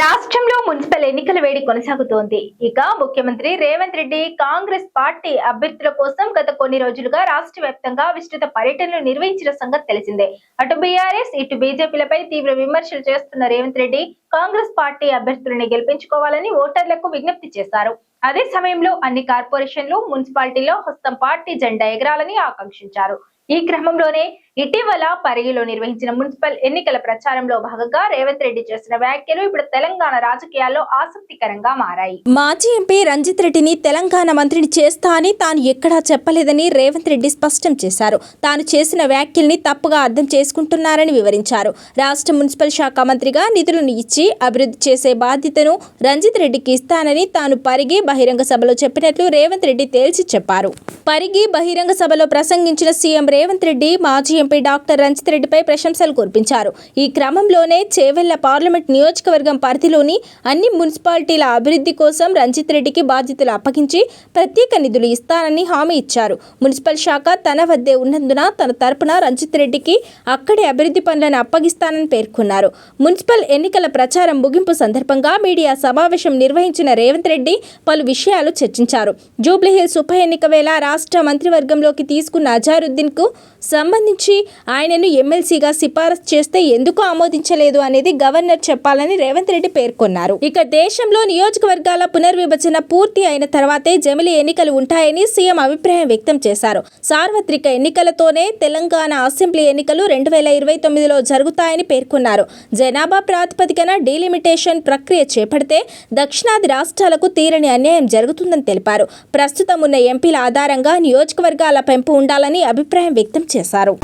రాష్ట్రంలో మున్సిపల్ ఎన్నికల వేడి కొనసాగుతోంది. ఇక ముఖ్యమంత్రి రేవంత్ రెడ్డి కాంగ్రెస్ పార్టీ అభ్యర్థుల కోసం గత కొన్ని రోజులుగా రాష్ట్ర వ్యాప్తంగా విస్తృత పర్యటనలు నిర్వహించిన సంగతి తెలిసిందే. అటు బీఆర్ఎస్ ఇటు బీజేపీలపై తీవ్ర విమర్శలు చేస్తున్న రేవంత్ రెడ్డి కాంగ్రెస్ పార్టీ అభ్యర్థులను గెలిపించుకోవాలని ఓటర్లకు విజ్ఞప్తి చేశారు. అదే సమయంలో అన్ని కార్పొరేషన్లు మున్సిపాలిటీలో హస్తం పార్టీ జెండా ఎగరాలని ఆకాంక్షించారు. ఈ క్రమంలోనే ఇటీవల పరిగిలో నిర్వహించిన మున్సిపల్ ఎన్నికల ప్రచారంలో భాగంగా రేవంత్ రెడ్డి చేసిన వ్యాఖ్యలు ఇప్పుడు తెలంగాణ రాజకీయాల్లో ఆసక్తికరంగా మారాయి. మాజీ ఎంపీ రంజిత్ రెడ్డిని తెలంగాణ మంత్రిని చేస్తా అని తాను ఎక్కడా చెప్పలేదని రేవంత్ రెడ్డి స్పష్టం చేశారు. తాను చేసిన వ్యాఖ్యల్ని తప్పుగా అర్థం చేసుకుంటున్నారని వివరించారు. రాష్ట్ర మున్సిపల్ శాఖ మంత్రిగా నిధులను ఇచ్చి అభివృద్ధి చేసే బాధ్యతను రంజిత్ రెడ్డికి ఇస్తానని తాను పరిగి బహిరంగ సభలో చెప్పినట్లు రేవంత్ రెడ్డి తేల్చి చెప్పారు. పరిగి బహిరంగ సభలో ప్రసంగించిన సీఎం రేవంత్ రెడ్డి మాజీ ఎంపీ డాక్టర్ రంజిత్ రెడ్డిపై ప్రశంసలు కురిపించారు. ఈ క్రమంలోనే చేవెళ్ళ పార్లమెంట్ నియోజకవర్గం పరిధిలోని అన్ని మున్సిపాలిటీల అభివృద్ధి కోసం రంజిత్ రెడ్డికి బాధ్యతలు అప్పగించి ప్రత్యేక నిధులు ఇస్తానని హామీ ఇచ్చారు. మున్సిపల్ శాఖ తన వద్దే ఉన్నందున తన తరపున రంజిత్ రెడ్డికి అక్కడి అభివృద్ధి పనులను అప్పగిస్తానని పేర్కొన్నారు. మున్సిపల్ ఎన్నికల ప్రచారం ముగింపు సందర్భంగా మీడియా సమావేశం నిర్వహించిన రేవంత్ రెడ్డి పలు విషయాలు చర్చించారు. జూబ్లీహిల్స్ ఉప ఎన్నిక వేళ రాష్ట్ర మంత్రివర్గంలోకి తీసుకున్న అజారుద్దీన్కు సంబంధించి ఆయనను ఎమ్మెల్సీగా సిఫారసు చేస్తే ఎందుకు ఆమోదించలేదు అనేది గవర్నర్ చెప్పాలని రేవంత్ రెడ్డి పేర్కొన్నారు. ఇక దేశంలో నియోజకవర్గాల పునర్విభజన పూర్తి అయిన తర్వాతే జమిలి ఎన్నికలు ఉంటాయని సీఎం అభిప్రాయం వ్యక్తం చేశారు. సార్వత్రిక ఎన్నికలతోనే తెలంగాణ అసెంబ్లీ ఎన్నికలు రెండు వేల ఇరవై తొమ్మిదిలో జరుగుతాయని పేర్కొన్నారు. జనాభా ప్రాతిపదికన డీలిమిటేషన్ ప్రక్రియ చేపడితే దక్షిణాది రాష్ట్రాలకు తీరని అన్యాయం జరుగుతుందని తెలిపారు. ప్రస్తుతం ఉన్న ఎంపీల ఆధారంగా నియోజకవర్గాల పెంపు ఉండాలని అభిప్రాయం వ్యక్తం చేశారు.